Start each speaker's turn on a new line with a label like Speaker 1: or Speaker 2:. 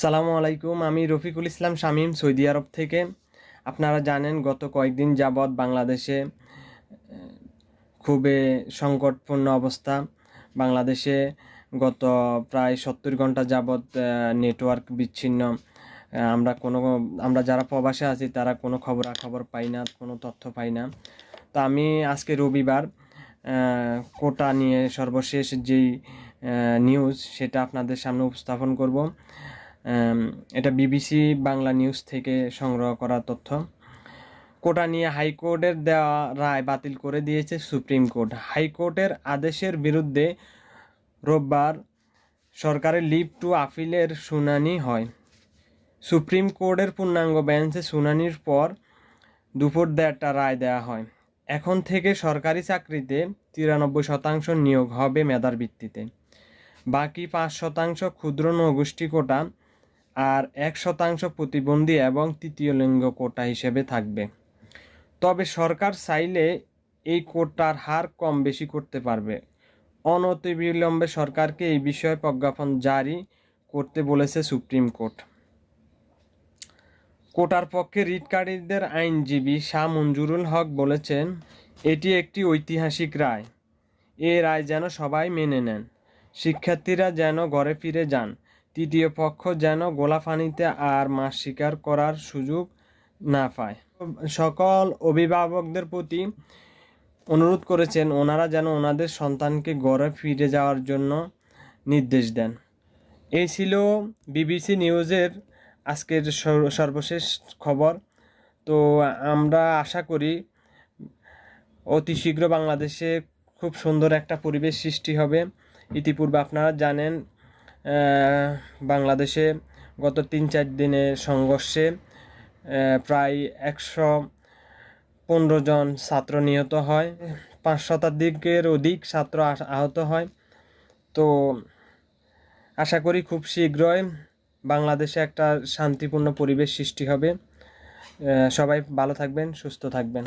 Speaker 1: সালামু আলাইকুম, আমি রফিকুল ইসলাম শামীম, সৌদি আরব থেকে। আপনারা জানেন, গত কয়েকদিন যাবৎ বাংলাদেশে খুবই সংকটপূর্ণ অবস্থা। বাংলাদেশে গত প্রায় সত্তর ঘণ্টা যাবৎ নেটওয়ার্ক বিচ্ছিন্ন। আমরা কোনো, আমরা যারা প্রবাসে আছি, তারা কোনো খবরাখবর পাই না, কোনো তথ্য পাই না। তো আমি আজকে রবিবার কোটা নিয়ে সর্বশেষ যেই নিউজ সেটা আপনাদের সামনে উপস্থাপন করব। এটা বিবিসি বাংলা নিউজ থেকে সংগ্রহ করা তথ্য। কোটা নিয়ে হাইকোর্টের দেওয়া রায় বাতিল করে দিয়েছে সুপ্রিম কোর্ট। হাইকোর্টের আদেশের বিরুদ্ধে রোববার সরকারের লিভ টু আপিলের শুনানি হয়। সুপ্রিম কোর্টের পূর্ণাঙ্গ বেঞ্চে শুনানির পর দুপুর দেড়টা রায় দেওয়া হয়। এখন থেকে সরকারি চাকরিতে তিরানব্বই শতাংশ নিয়োগ হবে মেধার ভিত্তিতে। বাকি পাঁচ শতাংশ ক্ষুদ্র নগোষ্ঠী কোটা আর এক শতাংশ প্রতিবন্ধী এবং তৃতীয় লিঙ্গ কোটা হিসেবে থাকবে। তবে সরকার চাইলে এই কোটার হার কম বেশি করতে পারবে। অনতিবিলম্বে সরকারকে এই বিষয়ে প্রজ্ঞাপন জারি করতে বলেছে সুপ্রিম কোর্ট। কোটার পক্ষে রিটকারীদের আইনজীবী শাহ মঞ্জুরুল হক বলেছেন, এটি একটি ঐতিহাসিক রায়। এ রায় যেন সবাই মেনে নেন। শিক্ষার্থীরা যেন ঘরে ফিরে যান। তৃতীয় পক্ষ যেন গোলাফানিতে আর মাস স্বীকার করার সুযোগ না পায়। সকল অভিভাবকদের প্রতি অনুরোধ করেছেন, ওনারা যেন ওনাদের সন্তানকে গড়ে ফিরে যাওয়ার জন্য নির্দেশ দেন। এই ছিল বিবিসি নিউজের আজকের সর- সর্বশেষ খবর। তো আমরা আশা করি অতি শীঘ্র বাংলাদেশে খুব সুন্দর একটা পরিবেশ সৃষ্টি হবে। ইতিপূর্বে আপনারা জানেন বাংলাদেশে গত তিন চার দিনে সংঘর্ষে প্রায় একশো পনেরো জন ছাত্র নিহত হয়, পাঁচ শতাধিকের অধিক ছাত্র আহত হয়। তো আশা করি খুব শীঘ্রই বাংলাদেশে একটা শান্তিপূর্ণ পরিবেশ সৃষ্টি হবে। সবাই ভালো থাকবেন, সুস্থ থাকবেন।